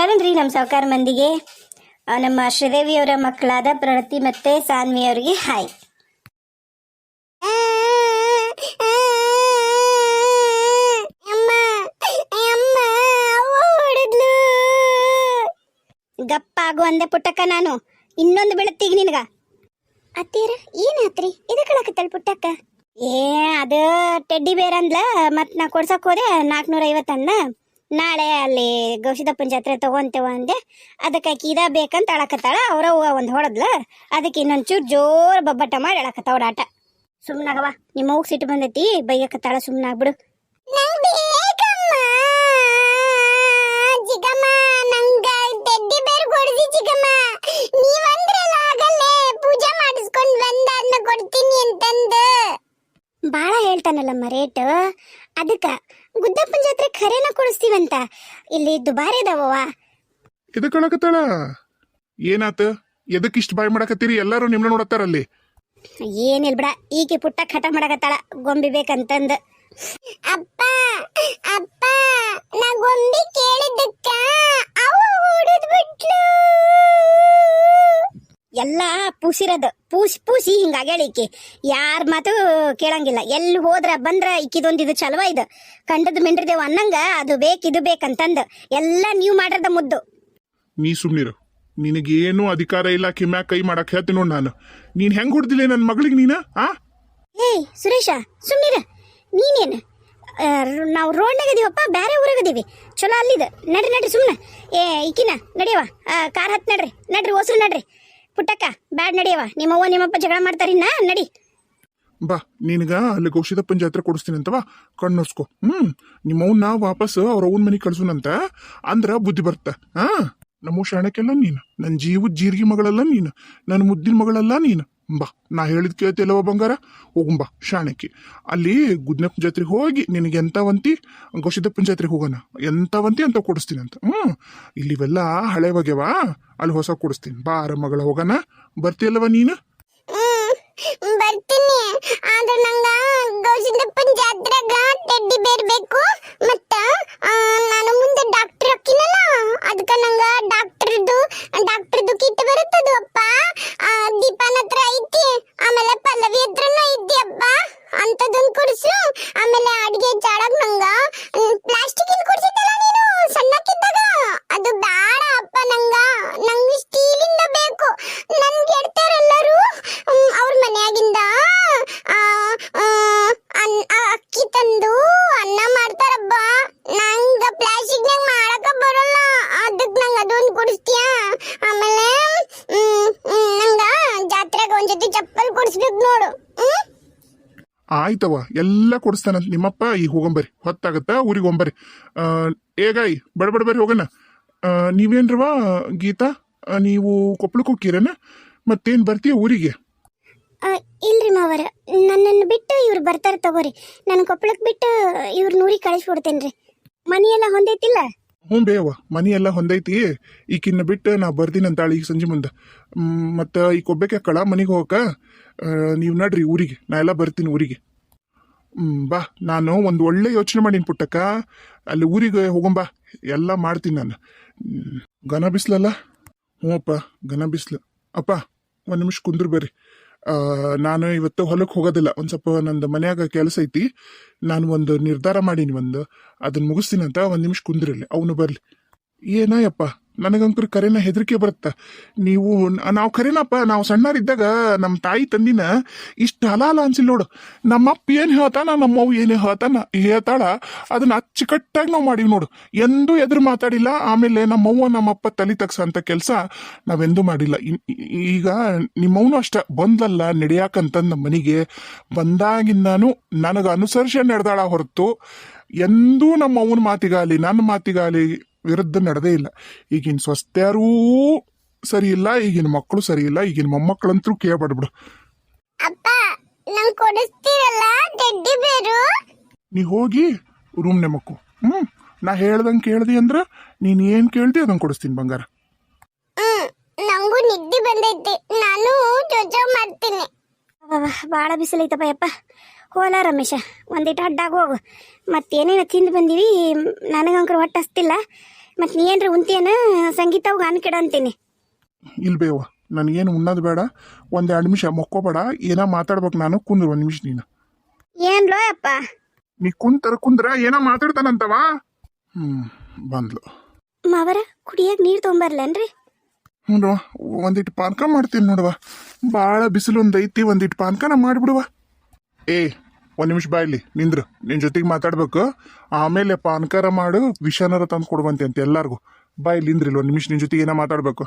ಶರಣ್ರಿ ನಮ್ಮ ಸಾವುಕಾರ ಮಂದಿಗೆ. ನಮ್ಮ ಶ್ರೀದೇವಿಯವರ ಮಕ್ಕಳಾದ ಪ್ರಣತಿ ಮತ್ತೆ ಸಾನ್ವಿ ಅವರಿಗೆ ಹಾಯ್. ಗಪ್ಪ ಆಗು ಅಂದೆ ಪುಟ್ಟಕ್ಕ ನಾನು. ಇನ್ನೊಂದು ಬೆಳತ್ತೀಗ ನಿನಗ. ಅತ್ತೀರ ಏನಾತ್ರಿ ಇದಕ್ಕಳಕತ್ತಲ್ ಪುಟ್ಟಕ್ಕ? ಏ ಅದು ಟೆಡ್ಡಿ ಬೇರ್ ಅಂದ್ಲ ಮತ್ ನಾ ಕೊಡ್ಸಕ್ ಹೋದೆ ನಾಲ್ಕನೂರ ಐವತ್ತಂದ ನಾಳೆ ಅಲ್ಲಿ ಗವಿಸಿದಪ್ಪನ ಜಾತ್ರೆ ತಗೊಂತೇವ ಅಂದೆ. ಅದಕ್ಕೆ ಆಕಿ ಇದ ಬೇಕಂತ ಅಳಕತ್ತಾಳ ಅವ್ರ ಒಂದು ಹೊಡೆದ್ಲ. ಅದಕ್ಕೆ ಇನ್ನೊಂಚೂರು ಚೂರ್ ಜೋರ್ ಬಬ್ಬಟ ಮಾಡಿ ಅಳಕತ್ತಾವ ಡಾಟ ಸುಮ್ಮನಾಗವ ನಿಮ್ಮ ಹೋಗಿ ಸಿಟ್ಟು ಬಂದೈತಿ, ಬೈಯಕತ್ತಾಳ ಸುಮ್ನಾಗ್ಬಿಡು ಹೇಳ್ತಾನಲ್ಲಮ್ಮ ರೇಟ್ ಅದಕ್ಕ ಗುದ್ದಪ್ಪನ ಜಾತ್ರೆ ಖರೇನ ಕೊಡಿಸ್ತೀವಂತ? ಇಲ್ಲಿ ದುಬಾರಿ ಇದಾವವ ಎದಕ್ ಹೇಳಕತ್ತಾಳ ಏನಾತ? ಎದಕ್ ಇಷ್ಟ ಬಾಯ್ ಮಾಡಕತ್ತೀರಿ? ಎಲ್ಲಾರು ನಿಮ್ನ ನೋಡತ್ತಾರಲ್ಲಿ. ಏನಿಲ್ ಬಿಡ ಈಕೆ ಪುಟ್ಟ ಖಟ ಮಾಡಕತ್ತಾಳ ಗೊಂಬಿ ಬೇಕಂತಂದ. ಅಪ್ಪ ಅಪ್ಪ ನಾ ಗೊಂಬಿ ಕೇಳಿದ್ದಕ್ಕ ಅವ ಎಲ್ಲ ಪೂಸಿರೋದು ಪೂಸಿ ಪೂಸಿ ಹಿಂಗಾಗ್ಯಾಳ ಈಕಿ ಯಾರ ಮಾತು ಕೇಳಂಗಿಲ್ಲ. ಎಲ್ಲಿ ಹೋದ್ರ ಬಂದ್ರ ಈಕಿದೊಂದು ಇದು ಚಲವ ಇದು. ಕಂಡದ್ ಮಿಂಡ್ರದೇವ್ ಅನ್ನಂಗ ಅದು ಬೇಕು ಇದು ಬೇಕಂತಂದು ಎಲ್ಲ ನೀವು ಮಾಡಿರದ ಮುದ್ದು. ನೀ ಸುಮ್ನಿರು. ನಿನಗೇನು ಅಧಿಕಾರ ಇಲ್ಲ ಕಿಮ್ಯಾಗ ಕೈ ಮಾಡಕ್ ಹೇಳ್ತೀನಿ ನೋಡ್ ನಾನು. ನೀನ್ ಹೆಂಗ್ ಹುಡ್ದಿಲ್ಲ ನನ್ನ ಮಗಳಿಗೆ ನೀನ ಆ? ಏಯ್ ಸುರೇಶ ಸುಮ್ನಿರ. ನೀನೇನು? ನಾವು ರೋಡ್ನಾಗ ಇದೀವಪ್ಪ ಬೇರೆ ಊರಾಗ ಇದೀವಿ. ಚಲೋ ಅಲ್ಲಿದ. ನಡ್ರಿ ನಡ್ರಿ ಸುಮ್ಮನೆ ಏ ಈಕಿನ ನಡಿಯವ ಕಾರ್ ಹತ್ ನಡ್ರಿ. ನಡ್ರಿ ಹೊಸ್ರು ನಡ್ರಿ. ಪುಟ್ಟಕ್ಕ, ಬ್ಯಾಡ್ ನಡಿಯವ ನಿಮ್ಮವ್ವ ನಿಮ್ಮಪ್ಪ ಜಗಳ ಮಾಡ್ತಾರಿನ್ನ ನಡಿ. ಬಾ, ನಿನಗ ಅಲ್ಲಿ ಗೌಶಿದಪ್ಪನ ಜಾತ್ರೆ ಕೊಡಿಸ್ತೀನಿ ಅಂತವಾ ಕಣ್ಣರ್ಸ್ಕೊ ಹ್ಮ್ ನಿಮ್ಮವ್ನ ವಾಪಸ್ ಅವ್ರ ಅವನ ಮನೆಗೆ ಕಳ್ಸುನಂತ, ಅಂದ್ರ ಬುದ್ಧಿ ಬರ್ತ. ಹಾ, ನಮ್ಮ ಶಾಣಕ್ಕೆಲ್ಲ ನೀನು. ನನ್ನ ಜೀವದ ಜೀರಿಗೆ ಮಗಳಲ್ಲ ನೀನು. ನನ್ನ ಮುದ್ದಿನ ಮಗಳಲ್ಲ ನೀನು. ಬಾ, ನಾ ಹೇಳಿದ್ ಕೇಳ್ತಿಲ್ಲವ ಬಂಗಾರ? ಹೋಗುಂಬಾ ಶಾಣಕ್ಕೆ ಅಲ್ಲಿ ಗುದ್ನಪ್ಪ ಜಾತ್ರೆಗೆ ಹೋಗಿ ನಿನಗೆ ಎಂತವಂತಿ ಗೌಶಿದಪ್ಪನ ಜಾತ್ರೆಗೆ ಹೋಗೋಣ. ಎಂತವಂತಿ ಅಂತ ಕೊಡಿಸ್ತೀನಿ ಅಂತ. ಹ್ಞೂ ಇಲ್ಲಿ ಇವೆಲ್ಲ ಹಳೆ ಬಗೆವಾ? ಅಲ್ಲಿ ಹೊಸ ಕೊಡಿಸ್ತೀನಿ. ಬಾ ಮಗಳ, ಹೋಗೋಣ. ಬರ್ತೀಯಲ್ಲವ ನೀನು? ಬರ್ತೀನಿ. ಆದ್ರೆ ನಂಗ ಗೌಸಿಂದಪ್ಪನ ಜಾತ್ರೆಗ ಟೆಡ್ಡಿ ಬೇರ್ಬೇಕು ಮತ್ತ ನಾನು ಮುಂದೆ ಡಾಕ್ಟರ್ ಹಾಕಿನಲ್ಲ? ಅದಕ್ಕ ನಂಗ ಡಾಕ್ಟರ್ದು ಡಾಕ್ಟರ್ದು ಕಿಟ್ ಬರುತ್ತದು ಅಪ್ಪ. ದೀಪಾನ್ ಹತ್ರ ಐತಿ. ಆಮೇಲೆ ಪಲ್ಲವಿ ಹತ್ರನೂ ಐತಿ ಅಪ್ಪ. ಅಂಥದ್ದೊಂದು ಕೊಡ್ಸು. ಆಮೇಲೆ ಅಡಿಗೆ ಜಾಡಕ್ಕೆ ನಂಗ ಪ್ಲಾಸ್ಟಿಕ್ ಇನ್ ಕೊಡ್ಸಿದ್ದಲ್ಲ ನೀನು ಸಣ್ಣಕ್ಕಿದ್ದಾಗ ಅದು ಬೇಡ ಅಪ್ಪ ನಂಗ ನಂಗೆ ಸ್ಟೀಲಿಂದ ಬೇಕು ನನ್ಗೆ ಎಲ್ಲರೂ ಅವ್ರ ಮನೆಯಾಗಿಂದ ಆ, ಆ, ಅನ್- ಆ, ಅಕ್ಕಿ ತಂದು ಅನ್ನ ಮಾಡ್ತಾರಬ್ಬ ನಂಗ ಪ್ಲಾಸ್ಟಿಕ್ನಾಗ ಮಾಡಕ ಬರಲ್ಲ ಅದಕ್ಕೆ ನಂಗೆ ಅದೊಂದು ಕೊಡಿಸ್ತೀಯಾ ಆಮೇಲೆ ಮ್, ಮ್, ನಂಗ ಜಾತ್ರೆಗೆ ಒಂದ್ ಜೊತೆ ಚಪ್ಪಲ್ ಕೊಡಿಸ್ಬೇಕು ನೋಡು ಹ್ಮ್ ಆಯ್ತವ ಎಲ್ಲ ಕೊಡಿಸ್ತಾನಂತ ನಿಮ್ಮಪ್ಪ ಈಗ ಹೋಗಂಬರಿ ಹೊತ್ತಾಗತ್ತ? ಊರಿಗೆ ಹೋಗಂಬರಿ ಏಗಾಯಿ ಬಡಬಡ ಬಡ ಬರ್ರಿ ಹೋಗೋಣ. ನೀವೇನ್ರವ ಗೀತಾ? ನೀವು ಕೊಪ್ಪಳಕ್ಕೆ ಹೋಗ್ತೀರೇನ? ಮತ್ತೇನು ಬರ್ತೀಯ ಊರಿಗೆ? ಇಲ್ರಿ ಮಾವರ. ನನ್ನನ್ನು ಬಿಟ್ಟು ಇವ್ರು ಬರ್ತಾರ ತಗೋರಿ. ನನ್ನ ಕೊಪ್ಪಳಕ್ಕೆ ಬಿಟ್ಟು ಇವ್ರ ನೂರಿಗೆ ಕಳಿಸ್ಬಿಡ್ತೇನೆ ರೀ ಮನೆಯೆಲ್ಲ ಹೊಂದೈತಿಲ್ಲ? ಹ್ಞೂ ಬೇವ ಮನಿ ಎಲ್ಲ ಹೊಂದೈತಿ. ಈಕಿನ್ನ ಬಿಟ್ಟು ನಾ ಬರ್ತೀನಂತಾಳ ಈಗ ಸಂಜೆ ಮುಂದೆ. ಮತ್ತು ಈಗ ಒಬ್ಬಕ್ಕೆ ಕಳ ಮನೆಗೆ ಹೋಗಕ್ಕೆ? ನೀವು ನಡ್ರಿ ಊರಿಗೆ. ನಾ ಎಲ್ಲ ಬರ್ತೀನಿ ಊರಿಗೆ. ಬಾ. ನಾನು ಒಂದು ಒಳ್ಳೆ ಯೋಚನೆ ಮಾಡೀನಿ ಪುಟ್ಟಕ್ಕ. ಅಲ್ಲಿ ಊರಿಗೆ ಹೋಗಂಬಾ ಎಲ್ಲ ಮಾಡ್ತೀನಿ ನಾನು. ಘನ ಬಿಸಿಲಲ್ಲ? ಹ್ಞೂ ಅಪ್ಪ ಘನ ಬಿಸಿಲು. ಅಪ್ಪ, ಒಂದು ನಿಮಿಷ ಕುಂದ್ರು ಬರ್ರಿ. ನಾನು ಇವತ್ತು ಹೊಲಕ್ಕೆ ಹೋಗೋದಿಲ್ಲ. ಒಂದು ಸ್ವಲ್ಪ ನಂದು ಮನ್ಯಾಗ ಕೆಲಸ ಐತಿ. ನಾನು ಒಂದು ನಿರ್ಧಾರ ಮಾಡೀನಿ ಒಂದು. ಅದನ್ನು ಮುಗಿಸ್ತೀನಿ ಅಂತ ಒಂದು ನಿಮಿಷ ಕುಂದಿರಲಿ ಅವನು ಬರಲಿ. ಏನಾಯಪ್ಪ? ನನಗಂಕರು ಕರೆನ ಹೆದರಿಕೆ ಬರುತ್ತೆ. ನೀವು ನಾವು ಕರೆನಪ್ಪ, ನಾವು ಸಣ್ಣರಿದ್ದಾಗ ನಮ್ಮ ತಾಯಿ ತಂದಿನ ಇಷ್ಟು ಹಲಾಲ ಅನ್ಸಿಲ್ಲ ನೋಡು. ನಮ್ಮಪ್ಪ ಏನು ಹೇಳ್ತಾನ, ನಮ್ಮವ್ವ ಏನು ಹೇಳ್ತಾನ, ಹೇಳ್ತಾಳ, ಅದನ್ನ ಅಚ್ಚುಕಟ್ಟಾಗಿ ನಾವು ಮಾಡೀವಿ ನೋಡು. ಎಂದೂ ಎದುರು ಮಾತಾಡಿಲ್ಲ, ಆಮೇಲೆ ನಮ್ಮವ್ವ ನಮ್ಮಪ್ಪ ತಲೆ ತಗ್ಸಂತ ಕೆಲಸ ನಾವೆಂದೂ ಮಾಡಿಲ್ಲ. ಈಗ ನಿಮ್ಮವನು ಅಷ್ಟ ಬಂದಲ್ಲ ನಡೆಯಾಕಂತಂದು ನಮ್ಮ ಮನೆಗೆ, ಬಂದಾಗಿಂದಾನು ನನಗೆ ಅನುಸರಿಸಿ ನಡೆದಾಳ ಹೊರತು, ಎಂದೂ ನಮ್ಮ ಅವನ ಮಾತಿಗಾಲಿ ನನ್ನ ಮಾತಿಗಾಲಿ ವಿರುದ್ಧ ನಡೆದೇ ಇಲ್ಲ. ಈಗಿನ ಸ್ವಸ್ಥ್ಯಾರೂ ಸರಿ ಇಲ್ಲ ಈಗಿನ ಮಕ್ಕಳು ಸರಿ ಇಲ್ಲ ಈಗಿನ ಮೊಮ್ಮಕ್ಕಳಂತೂ ಕೇಳ್ಬಾಡ್ಬಿಡು ಅಪ್ಪ ನಂಗೆ ಕೊಡಿಸ್ತೀರಲ್ಲ ಟೆಡ್ಡಿ ಬೇರು? ನೀ ಹೋಗಿ ರೂಮ್ನೆ ಮಕ್ಕು. ಹ್ಞೂ ನಾ ಹೇಳ್ದಂಗೆ ಕೇಳ್ದಿ ಅಂದ್ರೆ ನೀನು ಏನು ಕೇಳ್ದಿ ಅದನ್ನು ಕೊಡಿಸ್ತೀನಿ ಬಂಗಾರ. ಹ್ಮ್ ನಂಗೂ ನಿದ್ದೆ ಬಂದೈತಿ. ನಾನು ಜೊಜೋ ಮಾಡ್ತೀನಿ. ಭಾಳ ಬಿಸಿಲೈತಪ್ಪ ಯಪ್ಪ. ಹೋಲ ರಮೇಶ ಒಂದಿಟ್ಟು ಅಡ್ಡಾಗ ಹೋಗು. ಮತ್ತೇನೇನು ತಿಂದು ಬಂದೀವಿ ನನಗಂಕರು ಹೊಟ್ಟೆ ಹಸ್ತಿಲ್ಲ ಮತ್ತು ನೀ ಏನ್ರಿ ಉಂತೇನ ಸಂಗೀತ ಅವ್ಗ ಅನ್ಕಿಡ ಅಂತೀನಿ. ಇಲ್ಬೇವ ನನಗೇನು ಉಣ್ಣೋದು ಬೇಡ ಒಂದು ಎರಡು ನಿಮಿಷ ಮಕ್ಕೋಬೇಡ ಏನೋ ಮಾತಾಡ್ಬೇಕು ನಾನು ಕುಂದ್ರು ಒಂದು ನಿಮಿಷ ನೀನು. ಏನ್ಲೋ ಅಪ್ಪ ನೀ ಕುಂತರ ಕುಂದ್ರ ಏನೋ ಮಾತಾಡ್ತಾನಂತವ? ಹ್ಮ್ ಬಂದ್ಲು. ಮಾವರ ಕುಡಿಯಕ್ಕೆ ನೀರ್ ತೊಗೊಂಬರ್ಲೇನ್ರಿ ಹ್ಞೂ ಒಂದಿಟ್ಟು ಪಾನಕ ಮಾಡ್ತೀನಿ ನೋಡುವ. ಭಾಳ ಬಿಸಿಲು ಒಂದು ಐತಿ ಒಂದಿಟ್ಟು ಪಾನಕನ ಮಾಡಿಬಿಡುವ. ಏ ಒಂದು ನಿಮಿಷ ಬಾಯ್ಲಿ ನಿಂದ್ರು. ನಿನ್ನ ಜೊತೆಗೆ ಮಾತಾಡ್ಬೇಕು. ಆಮೇಲೆ ಪಾನಕಾರ ಮಾಡು ವಿಷಾನರ ತಂದು ಕೊಡುವಂತೆ ಅಂತ ಎಲ್ಲರಿಗೂ. ಬಾಯ್ ಲಿಂದ್ರಿ ನಿಂದ್ರಿಲ್ಲ ಒಂದು ನಿಮಿಷ ನಿನ್ನ ಜೊತೆಗೆ ಏನೋ ಮಾತಾಡಬೇಕು.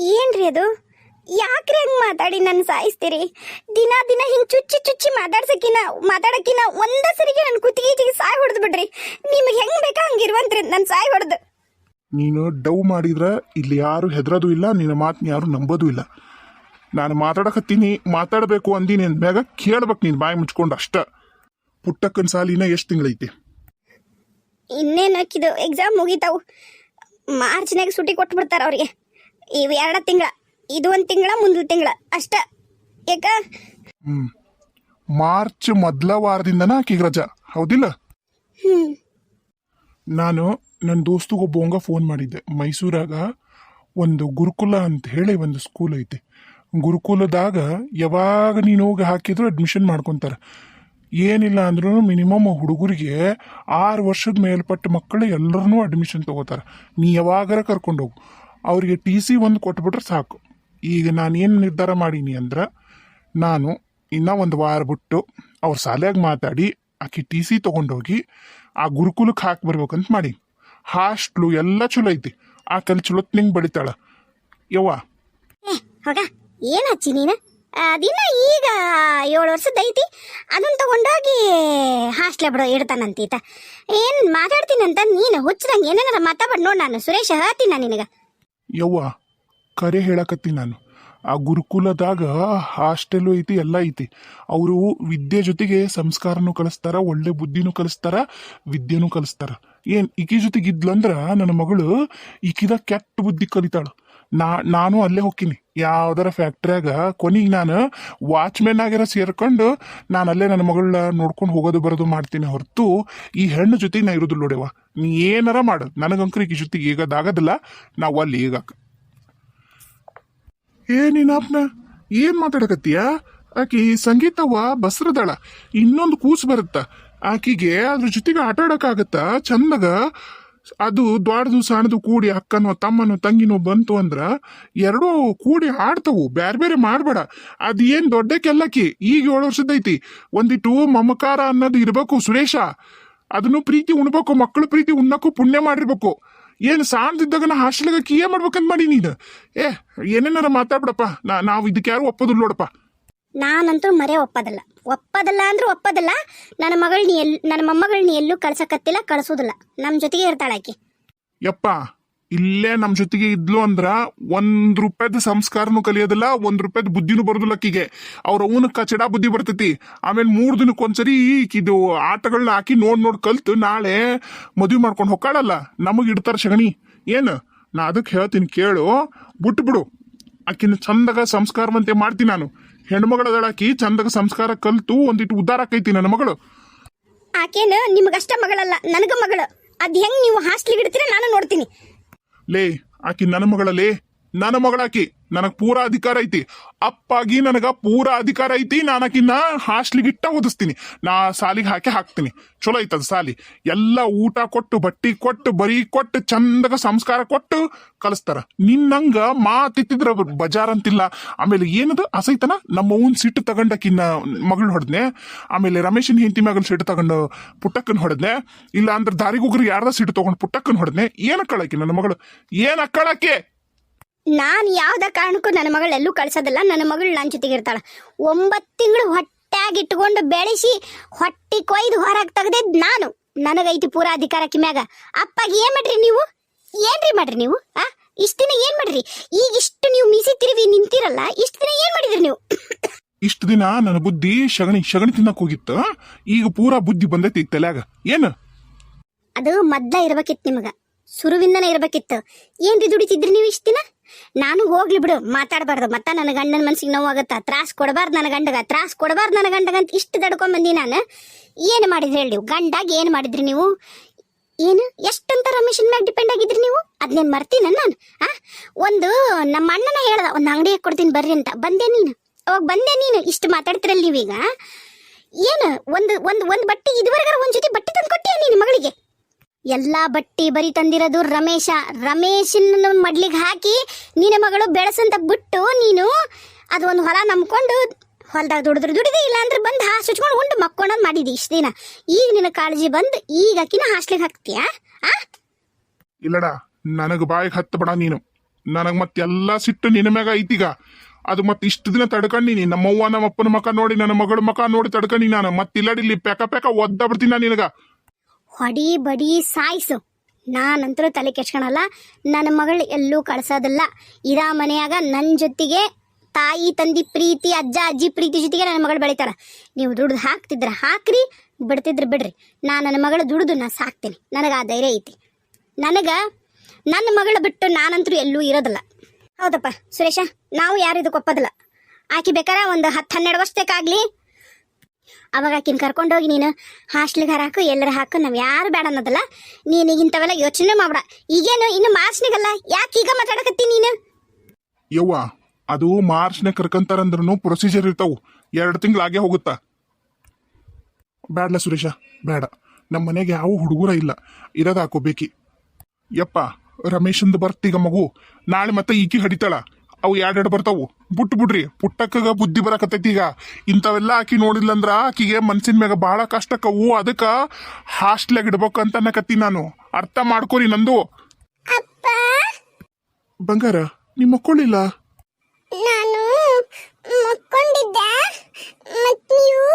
ಏನ್ರಿ ಅದು? ಯಾಕ್ರಿ ಹಂಗ್ ಮಾತಾಡಿ ನನ್ ಸಾಯಿಸ್ತೀರಿ? ದಿನ ದಿನ ಹಿಂಗೆ ಚುಚ್ಚಿ ಚುಚ್ಚಿ ಮಾತಾಡ್ಸಕಿನ ಮಾತಾಡಕಿನ ಒಂದ ಸರಿಗೆ ನನ್ನ ಕುತ್ತಿಗೆ ಸಾಯ್ ಹೊಡೆದ್ ಬಿಡ್ರಿ. ನಿಮ್ಗೆ ಹೆಂಗ್ ಬೇಕಾ ಹಂಗಿರುವಂತ್ರಿ ನನ್ ಸಾಯ್ ಹೊಡೆದು. ನೀನು ಡವ್ ಮಾಡಿದ್ರೆ ಇಲ್ಲಿ ಯಾರು ಹೆದರೋದು ಇಲ್ಲ ನಿನ್ನ ಮಾತನ್ನ ಯಾರು ನಂಬೋದು ಇಲ್ಲ. ನಾನು ಮಾತಾಡಕತ್ತೀನಿ ಮಾತಾಡಬೇಕು ಅಂದಿನಿ ಮ್ಯಾಗ ಕೇಳ್ಬೇಕು ನೀನು ಬಾಯಿ ಮುಚ್ಕೊಂಡು ಅಷ್ಟ. ಪುಟ್ಟಕ್ಕನ ಸಾಲಿನ ಎಷ್ಟು ತಿಂಗಳೈತಿ? ಇನ್ನೇನು ಹಾಕಿದು ಎಕ್ಸಾಮ್ ಮುಗಿತಾವು. ಮಾರ್ಚ್ನಾಗ ಸುಟಿ ಕೊಟ್ಟು ಬಿಡ್ತಾರೆ ಅವ್ರಿಗೆ. ಇವು ಎರಡ ತಿಂಗಳ ಇದು ಒಂದು ತಿಂಗಳ ಮುಂದಿನ ತಿಂಗಳ ಅಷ್ಟ. ಯಾಕ ಹ್ಮ್. ಮಾರ್ಚ್ ಮೊದಲ ವಾರದಿಂದನ ಆಕಿಗೆ ರಜಾ? ಹೌದಿಲ್ಲ? ಹ್ಮ್. ನಾನು ನನ್ನ ದೋಸ್ತಗೊಬ್ಬ ಅವಂಗ ಫೋನ್ ಮಾಡಿದ್ದೆ. ಮೈಸೂರಾಗ ಒಂದು ಗುರುಕುಲ ಅಂತ ಹೇಳಿ ಒಂದು ಸ್ಕೂಲ್ ಐತಿ. ಗುರುಕುಲದಾಗ ಯಾವಾಗ ನೀನು ಹೋಗಿ ಹಾಕಿದ್ರು ಅಡ್ಮಿಷನ್ ಮಾಡ್ಕೊತಾರೆ. ಏನಿಲ್ಲ ಅಂದ್ರೂ ಮಿನಿಮಮ್ ಹುಡುಗರಿಗೆ ಆರು ವರ್ಷದ ಮೇಲ್ಪಟ್ಟ ಮಕ್ಕಳು ಎಲ್ಲರೂ ಅಡ್ಮಿಷನ್ ತಗೋತಾರೆ. ನೀ ಯಾವಾಗಾರ ಕರ್ಕೊಂಡು ಹೋಗು ಅವ್ರಿಗೆ ಟಿ ಸಿ ಒಂದು ಕೊಟ್ಬಿಟ್ರೆ ಸಾಕು. ಈಗ ನಾನೇನು ನಿರ್ಧಾರ ಮಾಡೀನಿ ಅಂದ್ರೆ, ನಾನು ಇನ್ನೂ ಒಂದು ವಾರ ಬಿಟ್ಟು ಅವ್ರ ಶಾಲ್ಯಾಗ ಮಾತಾಡಿ ಆಕೆ ಟಿ ಸಿ ತೊಗೊಂಡೋಗಿ ಆ ಗುರುಕುಲಕ್ಕೆ ಹಾಕಿ ಬರ್ಬೇಕಂತ ಮಾಡಿ ಹಾಸ್ಟ್ಲು ಎಲ್ಲ ಚಲೋ ಐತಿ. ಆ ಕಲ್ ಚಲೋತ್ನಿಂಗ್ ಬೆಳಿತಾಳ ಯವ್ವ. ಏನ್ ಹಚ್ಚಿ ನೀನು? ದಿನ ಈಗ ಏಳು ವರ್ಷದ ಐತಿ. ಅದನ್ನ ತಗೊಂಡೋಗಿ ಹಾಸ್ಟ್ಲೆ ಬಿಡೋ, ಇಡ್ತಾನಂತೀತ. ಏನ್ ಮಾತಾಡ್ತೀನಂತ ನೀನು? ಹುಚ್ಚದಂಗೆ ಏನೇನಾರ ಮಾತಾಡ್ಬೇಡ ನೋಡಿ ನಾನು. ಸುರೇಶ ಹೇಳ್ತೀನಿ ನಿನಗ. ಯವ್ವ, ಕರೆ ಹೇಳಕತ್ತಿ ನಾನು. ಆ ಗುರುಕುಲದಾಗ ಹಾಸ್ಟೆಲ್ ಐತಿ, ಎಲ್ಲ ಐತಿ. ಅವರು ವಿದ್ಯೆ ಜೊತೆಗೆ ಸಂಸ್ಕಾರನೂ ಕಲಿಸ್ತಾರ, ಒಳ್ಳೆ ಬುದ್ಧಿನೂ ಕಲಿಸ್ತಾರ, ವಿದ್ಯೆನೂ ಕಲಿಸ್ತಾರ. ಏನ್ ಈಕಿ ಜೊತೆಗೆ ಇದ್ಲಂದ್ರ ನನ್ನ ಮಗಳು ಈಕಿದ ಕೆಟ್ಟ ಬುದ್ಧಿ ಕಲಿತಾಳ. ನಾ, ನಾನು ಅಲ್ಲೇ ಹೋಗ್ತೀನಿ. ಯಾವ್ದಾರ ಫ್ಯಾಕ್ಟ್ರಿಯಾಗ ಕೊನೆಗೆ ನಾನು ವಾಚ್ಮೆನ್ ಆಗಿರೋ ಸೇರ್ಕೊಂಡು ನಾನು ಅಲ್ಲೇ ನನ್ನ ಮಗಳ ನೋಡ್ಕೊಂಡು ಹೋಗೋದು ಬರೋದು ಮಾಡ್ತೀನಿ ಹೊರತು ಈ ಹೆಣ್ಣು ಜೊತೆಗೆ ನಾ ಇರೋದು ನೋಡ್ಯವ ನೀ ಏನಾರ ಮಾಡು. ನನಗಂಕ್ರ ಈ ಜೊತೆಗೆ ಈಗದಾಗದಿಲ್ಲ ನಾವು ಅಲ್ಲಿ ಈಗಾಕ ಏ ನೀನಪ್ಪನ ಏನು ಮಾತಾಡಕತ್ತೀಯ? ಆಕಿ ಸಂಗೀತವ್ವ ಬಸ್ರದಳ. ಇನ್ನೊಂದು ಕೂಸು ಬರುತ್ತ? ಆಕಿಗೆ ಅದ್ರ ಜೊತೆಗೆ ಆಟ ಆಡೋಕ್ಕಾಗತ್ತಾ ಚಂದಗ ಅದು ದೊಡ್ಡದು ಸಣ್ಣದು ಕೂಡಿ ಅಕ್ಕನೋ, ತಮ್ಮನೋ, ತಂಗಿನೋ ಬಂತು ಅಂದ್ರೆ ಎರಡೂ ಕೂಡಿ ಆಡ್ತವು. ಬೇರೆ ಬೇರೆ ಮಾಡಬೇಡ. ಅದು ಏನು ದೊಡ್ಡ ಕೆಲ್ಲಕ್ಕಿ? ಈಗ ಏಳು ವರ್ಷದೈತಿ ಒಂದಿಟ್ಟು ಮಮಕಾರ ಅನ್ನೋದು ಇರಬೇಕು ಸುರೇಶ. ಅದನ್ನು ಪ್ರೀತಿ ಉಣ್ಬೇಕು, ಮಕ್ಕಳು ಪ್ರೀತಿ ಉಣ್ಣಕ್ಕೂ ಪುಣ್ಯ ಮಾಡಿರ್ಬೇಕು. ಏನು ಸಾಣದಿದ್ದಾಗ ನಾ ಹಾಸ್ಟೆಲ್ಗೆ ಏನ್ ಮಾಡ್ಬೇಕಂತ ಮಾಡಿ ನೀನು? ಏ, ಏನೇನಾರ ಮಾತಾಡ್ಬಿಡಪ್ಪ. ನಾ, ನಾವು ಇದಕ್ಕೆ ಯಾರು ಒಪ್ಪೋದಿಲ್ಲ ನೋಡಪ್ಪ. ನಾನಂತೂ ಮರೆ ಒಪ್ಪದಲ್ಲ. ಒಪ್ಪದಲ್ಲ ಅಂದ್ರೆ ಒಪ್ಪದಲ್ಲ. ನನ್ನ ಮಗಳನ್ನ ಎಲ್ ನನ್ನ ಮೊಮ್ಮಗಳನ್ನ ಎಲ್ಲೂ ಕಳ್ಸಕತ್ತಿಲ್ಲ, ಕಳ್ಸೋದಿಲ್ಲ. ನಮ್ಮ ಜೊತೆಗೆ ಇರ್ತಾಳೆ ಆಕೆ. ಯಪ್ಪ, ಇಲ್ಲೇ ನಮ್ಮ ಜೊತೆಗೆ ಇದ್ಲು ಅಂದ್ರ ಒಂದ್ ರೂಪಾಯ್ದ ಸಂಸ್ಕಾರನು ಕಲಿಯೋದಿಲ್ಲ, ಒಂದ್ ರೂಪಾಯ್ದ ಬುದ್ಧಿನೂ ಬರೋದಿಲ್ಲ ಆಕಿಗೆ. ಅವ್ರ ಅವನ ಕಚಡ ಬುದ್ಧಿ ಬರ್ತೈತಿ. ಆಮೇಲೆ ಮೂರ್ ದಿನಕ್ಕೊಂದ್ಸರಿ ಇದು ಆಟಗಳನ್ನ ಹಾಕಿ ನೋಡ್ ನೋಡ್ ಕಲ್ತು ನಾಳೆ ಮದುವೆ ಮಾಡ್ಕೊಂಡು ಹೊಕ್ಕಾಳಲ್ಲ. ನಮಗ್ ಇಡ್ತಾರ ಶಗಣಿ. ಏನು? ನಾ ಅದಕ್ಕೆ ಹೇಳ್ತೀನಿ ಕೇಳು. ಬಿಟ್ಬಿಡು. ಆಕಿನ ಚಂದಗ ಸಂಸ್ಕಾರವಂತೆ ಮಾಡ್ತೀನಿ ನಾನು. ಹೆಣ್ಮಗಳದಾಳಾಕಿ ಚಂದಗ ಸಂಸ್ಕಾರ ಕಲ್ತು ಒಂದಿಟ್ಟು ಉದ್ದಾರ ಆಕೈತಿ ನನ್ನ ಮಗಳು. ಆಕೇನು ನಿಮಗಷ್ಟ ಮಗಳಲ್ಲ ನನಗ ಮಗಳು. ಅದ್ ಹೆಂಗ್ ನೀವು ಹಾಸ್ಟ್ಲಿಗೆ ಇಡ್ತೀರ ನಾನು ನೋಡ್ತೀನಿ. ಲೇ ಆಕಿ ನನ್ನ ಮಗಳಲ್ಲೇ. ನನ್ನ ಮಗಳಾಕಿ, ನನಗ್ ಪೂರಾ ಅಧಿಕಾರ ಐತಿ. ಅಪ್ಪಾಗಿ ನನಗ ಪೂರ ಅಧಿಕಾರ ಐತಿ ನಾನು ಹಾಸ್ಲಿಗೆ ಇಟ್ಟ ಓದಿಸ್ತೀನಿ. ನಾ ಸಾಲಿಗೆ ಹಾಕಿ ಹಾಕ್ತೀನಿ. ಚಲೋ ಐತದ ಸಾಲಿ. ಎಲ್ಲ ಊಟ ಕೊಟ್ಟು, ಬಟ್ಟಿ ಕೊಟ್ಟು, ಬರೀ ಕೊಟ್ಟು, ಚಂದಗ ಸಂಸ್ಕಾರ ಕೊಟ್ಟು ಕಲಿಸ್ತಾರ. ನಿನ್ನಂಗ ಮಾತಿತ್ತಿದ್ರ ಬಜಾರ್ ಅಂತಿಲ್ಲ ಆಮೇಲೆ ಏನದು ಅಸೈತನ? ನಮ್ಮ ಅವನ್ ಸಿಟ್ಟು ತಗೊಂಡಕಿನ್ನ ಮಗಳು ಹೊಡೆದ್ನೆ. ಆಮೇಲೆ ರಮೇಶನ್ ಹೆಂಡತಿ ಮಗಳು ಸಿಟ್ಟು ತಗೊಂಡು ಪುಟ್ಟಕ್ಕನ್ ಹೊಡೆದ್ನೆ. ಇಲ್ಲ ಅಂದ್ರೆ ದಾರಿಗೋಗ್ರಿ ಯಾರ್ದ ಸಿಟ್ಟು ತಗೊಂಡು ಪುಟ್ಟಕ್ಕನ್ ಹೊಡೆದ್ನೆ. ಏನ್ ನನ್ನ ಮಗಳು? ಏನ್ ನಾನು ಯಾವ್ದ ಕಾರಣಕ್ಕೂ ನನ್ನ ಮಗಳು ಎಲ್ಲೂ ಕಳ್ಸೋದಿಲ್ಲ. ನನ್ನ ಮಗಳು ನನ್ನ ಜೊತೆಗೆ ಇರ್ತಾಳ. ಒಂಬತ್ತು ತಿಂಗಳು ಹೊಟ್ಟ್ಯಾಗ ಇಟ್ಕೊಂಡು ಬೆಳೆಸಿ ಹೊಟ್ಟೆ ಕೊಯ್ದು ಹೊರಗೆ ತೆಗ್ದಿದ್ದು ನಾನು. ನನಗೈತಿ ಪೂರಾ ಅಧಿಕಾರ ಕಿಮ್ಯಾಗ ಅಪ್ಪಾಗಿ ಏನ್ ಮಾಡ್ರಿ ನೀವು? ಏನ್ರಿ ಮಾಡ್ರಿ ನೀವು? ಆ? ಇಷ್ಟ ದಿನ ಏನ್ ಮಾಡ್ರಿ? ಈಗ ಇಷ್ಟು ನೀವು ಮೀಸಿ ತಿರುವಿ ನಿಂತಿರಲ್ಲ ಇಷ್ಟು ದಿನ ಏನ್ ಮಾಡಿದ್ರಿ ನೀವು? ಇಷ್ಟು ದಿನ ನನ್ನ ಬುದ್ಧಿ ಶಗಣಿ ಶಗಣಿ ತಿನ್ನಕ್ ಹೋಗಿತ್ತು. ಈಗ ಪೂರ ಬುದ್ಧಿ ಬಂದೈತಿ ತಲ್ಯಾಗ. ಏನು? ಅದು ಮೊದ್ಲ ಇರ್ಬೇಕಿತ್ತು ನಿಮಗ. ಸುರುವಿಂದನೇ ಇರ್ಬೇಕಿತ್ತು. ಏನ್ರಿ ದುಡಿತಿದ್ರಿ ನೀವು ಇಷ್ಟು ದಿನ? ನಾನು ಹೋಗ್ಲಿ ಬಿಡು, ಮಾತಾಡಬಾರ್ದು. ಮತ್ತ ನನ್ನ ಗಂಡನ ಮನ್ಸಿಗೆ ನೋವಾಗತ್ತ? ತ್ರಾಸ್ ಕೊಡಬಾರ್ದು ನನ್ನ ಗಂಡಗ. ತ್ರಾಸ್ ಕೊಡಬಾರ್ದು ನನ್ನ ಗಂಡಗಂತ ಇಷ್ಟು ದಡ್ಕೊಂಡ್ ಬಂದಿ ನಾನು. ಏನು ಮಾಡಿದ್ರಿ ಹೇಳಿ ಗಂಡಾಗ ಏನು ಮಾಡಿದ್ರಿ ನೀವು? ಏನು? ಎಷ್ಟಂತ ರಮೇಶನ್ ಮ್ಯಾಗ ಡಿಪೆಂಡ್ ಆಗಿದ್ರಿ ನೀವು? ಅದನ್ನೇನು ಮರ್ತೀನ ನಾನು? ಆ? ಒಂದು ನಮ್ಮ ಅಣ್ಣನ ಹೇಳ್ದ, ಒಂದು ಅಂಗಡಿ ಕೊಡ್ತೀನಿ ಬರ್ರಿ ಅಂತ. ಬಂದೆ ನೀನು. ಅವಾಗ ಬಂದೆ ನೀನು. ಇಷ್ಟು ಮಾತಾಡ್ತಿರಲ್ಲ ನೀವೀಗ? ಏನು? ಒಂದು ಒಂದು ಒಂದು ಬಟ್ಟೆ ಇದುವರೆಗಾರ ಒಂದು ಜೊತೆ ಬಟ್ಟೆ ತಂದು ಕೊಟ್ಟಿಯ ನೀನು ಮಗಳಿಗೆ? ಎಲ್ಲಾ ಬಟ್ಟಿ ಬರಿ ತಂದಿರೋದು ರಮೇಶ. ರಮೇಶನ ಮಡ್ಲಿಗೆ ಹಾಕಿ ನಿನ್ನ ಮಗಳು ಬೆಳೆಸಂತ ಬಿಟ್ಟು ನೀನು ಅದು ಒಂದು ಹೊಲ ನಂಬ್ಕೊಂಡು ಹೊಲದಾಗ ದುಡಿದ್ರು ದುಡಿದೆ, ಇಲ್ಲಾಂದ್ರೆ ಬಂದು ಹಾಸ್ ಹಚ್ಕೊಂಡು ಉಂಡು ಮಕ್ಕೊಂಡದ್ ಮಾಡಿದಿ ಇಷ್ಟು ದಿನ. ಈಗ ನಿನ್ನ ಕಾಳಜಿ ಬಂದು ಈಗ ಅಕ್ಕಿನ ಹಾಸ್ಲಿಗೆ ಹಾಕ್ತೀಯಾ? ಆ? ಇಲ್ಲಡ, ನನಗೆ ಬಾಯಿಗೆ ಹತ್ತು ಬಡ ನೀನು. ನನಗೆ ಮತ್ತೆಲ್ಲ ಸಿಟ್ಟು ನಿನ್ನ ಮ್ಯಾಗ ಐತಿಗ. ಅದು ಮತ್ತೆ ಇಷ್ಟು ದಿನ ತಡ್ಕೊಂಡಿನಿ ನಮ್ಮವ್ವ ನಮ್ಮ ಅಪ್ಪನ ಮಕ ನೋಡಿ, ನನ್ನ ಮಗಳ ಮಕ ನೋಡಿ ತಡ್ಕೊಂಡಿ ನಾನು. ಮತ್ತಿಲ್ಲಡಿಲ್ಲಿ ಪೆಕ ಪೆಕ ಒದ್ದ ಬಿಡ್ತೀನಿ ನಾನು ನಿನಗ. ಹೊಡಿ ಬಡಿ ಸಾಯಿಸು. ನಾನಂತರೂ ತಲೆ ಕೆಚ್ಕೊಳಲ್ಲ ನನ್ನ ಮಗಳು ಎಲ್ಲೂ ಕಳ್ಸೋದಿಲ್ಲ. ಇರೋ ಮನೆಯಾಗ ನನ್ನ ಜೊತೆಗೆ ತಾಯಿ, ತಂದಿ ಪ್ರೀತಿ, ಅಜ್ಜ, ಅಜ್ಜಿ ಪ್ರೀತಿ ಜೊತೆಗೆ ನನ್ನ ಮಗಳು ಬೆಳಿತಾರ. ನೀವು ದುಡ್ದು ಹಾಕ್ತಿದ್ರೆ ಹಾಕ್ರಿ, ಬಿಡ್ತಿದ್ರೆ ಬಿಡ್ರಿ. ನಾನು ನನ್ನ ಮಗಳು ದುಡ್ದು ನಾ ಸಾಕ್ತೀನಿ. ನನಗೆ ಆ ಧೈರ್ಯ ಐತಿ. ನನಗೆ ನನ್ನ ಮಗಳ ಬಿಟ್ಟು ನಾನಂತರೂ ಎಲ್ಲೂ ಇರೋದಿಲ್ಲ. ಹೌದಪ್ಪ ಸುರೇಶ, ನಾವು ಯಾರು ಇದಕ್ಕೆ ಒಪ್ಪೋದಿಲ್ಲ ಆಕಿ ಬೇಕಾರ ಒಂದು ಹತ್ತು ಹನ್ನೆರಡು ವರ್ಷಕ್ಕಾಗ್ಲಿ ಅವಾಗ ಆಕಿನ ಕರ್ಕೊಂಡೋಗಿ ನೀನು ಹಾಸ್ಟ್ಲಿಗೆ ಹಾಕು ಎಲ್ಲರ ಹಾಕು, ನಾವು ಯಾರು ಬೇಡ ಅನ್ನೋದಲ್ಲ. ನೀನು ಇಂಥವೆಲ್ಲ ಯೋಚನೆ ಮಾಡ್ಬೇಡ. ಈಗೇನು ಇನ್ನು ಮಾರ್ಚ್ನಿಗಲ್ಲ ಯಾಕೆ ಈಗ ಮಾತಾಡಕತ್ತಿ ನೀನು? ಯವ್ವ, ಅದು ಮಾರ್ಚ್ನ ಕರ್ಕಂತಾರಂದ್ರೂ ಪ್ರೊಸೀಜರ್ ಇರ್ತಾವು. ಎರಡು ತಿಂಗಳಾಗೆ ಹೋಗುತ್ತಾ? ಬೇಡಲ ಸುರೇಶ ಬೇಡ ನಮ್ಮ ಮನೆಗೆ ಯಾವ ಹುಡುಗರ ಇಲ್ಲ. ಇರೋದು ಯಪ್ಪ, ರಮೇಶಂದು ಬರ್ತೀಗ ಮಗು. ನಾಳೆ ಮತ್ತೆ ಈಕಿ ಹಡಿತಾಳ. ಅವು ಎರಡೆರಡು ಬರ್ತಾವು. ಬಿಟ್ಟು ಬಿಡ್ರಿ ಪುಟ್ಟಕ್ಕಗ ಬುದ್ಧಿ ಬರಕತ್ತೈತಿ ಈಗ. ಇಂಥವೆಲ್ಲ ಆಕಿ ನೋಡಿಲ್ಲಂದ್ರ ಆಕಿಗೆ ಮನ್ಸಿನ ಮ್ಯಾಗ ಬಹಳ ಕಷ್ಟಕ್ಕವು. ಅದಕ್ಕ ಹಾಸ್ಟ್ಲಾಗ ಅಂತ ಅನ್ನಕತ್ತಿ ನಾನು. ಅರ್ಥ ಮಾಡ್ಕೋರಿ ನಂದು. ಬಂಗಾರ ನಿಮ್ಮ ಮಕ್ಕಳಿಲ್ಲ? ನಾನು ಮಕ್ಕೊಂಡಿದ್ದೆ. ಮತ್ ನೀವು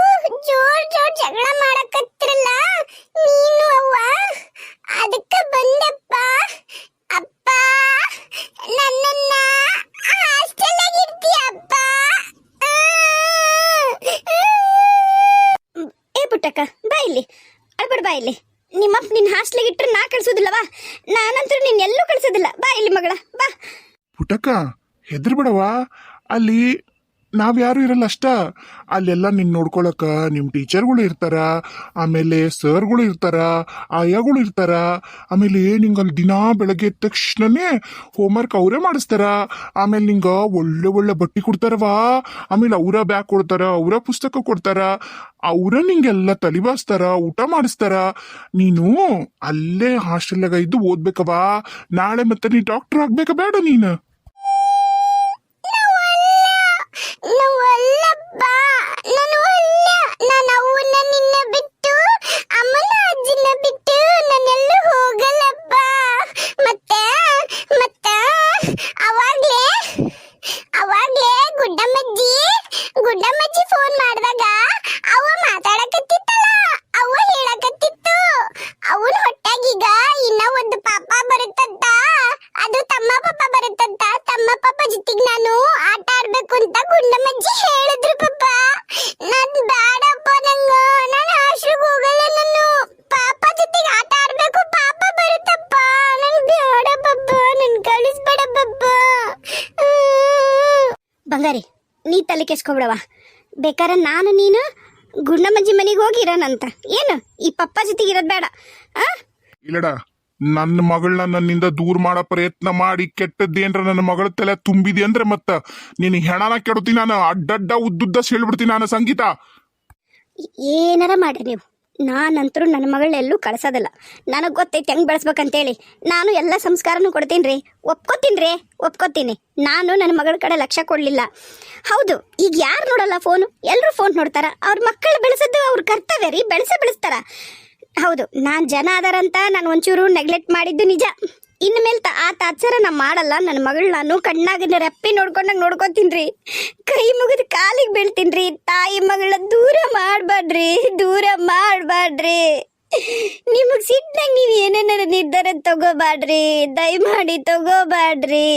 ಜೋರ್ ಜೋರ್ ಜಗಳ ಮಾಡಕತ್ತಿರಲ್ಲ ನೀನು ಅವ್ವ ಅದಕ್ಕ ಬಂದಪ್ಪ ಅಪ್ಪ ನನ್ನನ್ನ ಹಾಸ್ಟೆಲ್ ಇರ್ತೀಯಪ್ಪ ಏ ಪುಟ್ಟಕ್ಕ ಬಾ ಇಲ್ಲಿ ಅಳ್ಬೇಡ ಬಾ ಇಲ್ಲಿ ನಿಮ್ಮಪ್ಪ ನಿನ್ನ ಹಾಸ್ಟ್ಲಿಗೆ ಇಟ್ಟರೆ ನಾ ಕಳ್ಸೋದಿಲ್ಲವಾ ನಾನಂತೂ ನಿನ್ನ ಎಲ್ಲೂ ಕಳ್ಸೋದಿಲ್ಲ ಬಾ ಇಲ್ಲಿ ಮಗಳ ಬಾ ಪುಟಕ ಹೆದರ್ಬೇಡವ ಅಲ್ಲಿ ನಾವ್ಯಾರು ಇರಲ್ಲ ಅಷ್ಟ. ಅಲ್ಲೆಲ್ಲ ನಿನ್ನ ನೋಡ್ಕೊಳಕ ನಿಮ್ಮ ಟೀಚರ್ಗಳು ಇರ್ತಾರ, ಆಮೇಲೆ ಸರ್ಗಳು ಇರ್ತಾರ, ಆಯಾಗಳು ಇರ್ತಾರ, ಆಮೇಲೆ ನಿಂಗೆ ಅಲ್ಲಿ ದಿನ ಬೆಳಗ್ಗೆ ತಕ್ಷಣನೇ ಹೋಮ್ವರ್ಕ್ ಅವರೇ ಮಾಡಿಸ್ತಾರ, ಆಮೇಲೆ ನಿಂಗೆ ಒಳ್ಳೆ ಒಳ್ಳೆ ಬಟ್ಟೆ ಕೊಡ್ತಾರವಾ ಆಮೇಲೆ ಅವರ ಬ್ಯಾಗ್ ಕೊಡ್ತಾರ, ಅವರ ಪುಸ್ತಕ ಕೊಡ್ತಾರ, ಅವರ ನಿಂಗೆಲ್ಲ ತಲಿಬಾಸ್ತಾರ ಊಟ ಮಾಡಿಸ್ತಾರ. ನೀನು ಅಲ್ಲೇ ಹಾಸ್ಟೆಲ್ನಾಗ ಇದ್ದು ಓದ್ಬೇಕವಾ ನಾಳೆ ಮತ್ತೆ ನೀ ಡಾಕ್ಟರ್ ಆಗ್ಬೇಕಾ ಬೇಡ ನೀನು. ತಲೆ ಕೆಸ್ಕೊಬಿಡವ ಬೇಕಾರೆ ನಾನು ನೀನು ಗುಂಡಮ್ಮಜ್ಜಿ ಮನೆಗೆ ಹೋಗಿ ಇರೋಣಂತ. ಏನು? ಈ ಪಪ್ಪ ಜೊತೆಗೆ ಇರೋದು ಬೇಡ. ಆ? ಇಲ್ಲಡ ನನ್ನ ಮಗಳನ್ನ ನನ್ನಿಂದ ದೂರ ಮಾಡೋ ಪ್ರಯತ್ನ ಮಾಡಿ ಕೆಟ್ಟದ್ದೇನ್ರ ನನ್ನ ಮಗಳ ತಲೆ ತುಂಬಿದೆ ಅಂದ್ರೆ ಮತ್ತ ನಿನ್ನ ಹೆಣನ ಕೆಡುತ್ತೀನಿ ನಾನು ಅಡ್ಡಡ್ಡ ಉದ್ದುದ್ದ ಸೀಳ್ಬಿಡ್ತೀನಿ ನಾನು ಸಂಗೀತ. ಏನಾರ ಮಾಡಿ ನೀವು. ನಾನಂತರೂ ನನ್ನ ಮಗಳನ್ನೆಲ್ಲೂ ಕಳ್ಸೋದಿಲ್ಲ. ನನಗೆ ಗೊತ್ತೈತೆ ಹೆಂಗೆ ಬೆಳೆಸ್ಬೇಕಂತೇಳಿ. ನಾನು ಎಲ್ಲ ಸಂಸ್ಕಾರನೂ ಕೊಡ್ತೀನಿ ರೀ ಒಪ್ಕೋತೀನಿ. ರೀ ಒಪ್ಕೋತೀನಿ ನಾನು ನನ್ನ ಮಗಳ ಕಡೆ ಲಕ್ಷ್ಯ ಕೊಡಲಿಲ್ಲ. ಹೌದು, ಈಗ ಯಾರು ನೋಡಲ್ಲ ಫೋನು ಎಲ್ಲರೂ ಫೋನ್ ನೋಡ್ತಾರ. ಅವ್ರ ಮಕ್ಕಳು ಬೆಳೆಸೋದು ಅವ್ರ ಕರ್ತವ್ಯ ರೀ. ಬೆಳೆಸೇ ಬೆಳೆಸ್ತಾರ. ಹೌದು, ನಾನು ಜನ ಅದಾರಂತ, ನಾನು ಒಂಚೂರು ನೆಗ್ಲೆಕ್ಟ್ ಮಾಡಿದ್ದು ನಿಜ. ಇನ್ನು ಮೇಲೆ ಆ ತಾತ್ಸರ ನಾ ಮಾಡಲ್ಲ. ನನ್ನ ಮಗಳು ನಾನು ಕಣ್ಣಾಗಿನ ರೆಪ್ಪಿ ನೋಡ್ಕೊಂಡಾಗ ನೋಡ್ಕೊತೀನಿ ರೀ ಕೈ ಮುಗಿದು ಕಾಲಿಗೆ ಬೀಳ್ತೀನಿ ರೀ ತಾಯಿ ಮಗಳ ದೂರ ಮಾಡಬೇಡ್ರಿ ದೂರ ಮಾಡಬೇಡ್ರಿ ನಿಮಗೆ ಸಿಟ್ನಾಗ ನೀವು ಏನೇನಾರ ನಿರ್ಧಾರ ತಗೋಬೇಡ್ರಿ ದಯಮಾಡಿ ತಗೋಬೇಡ್ರಿ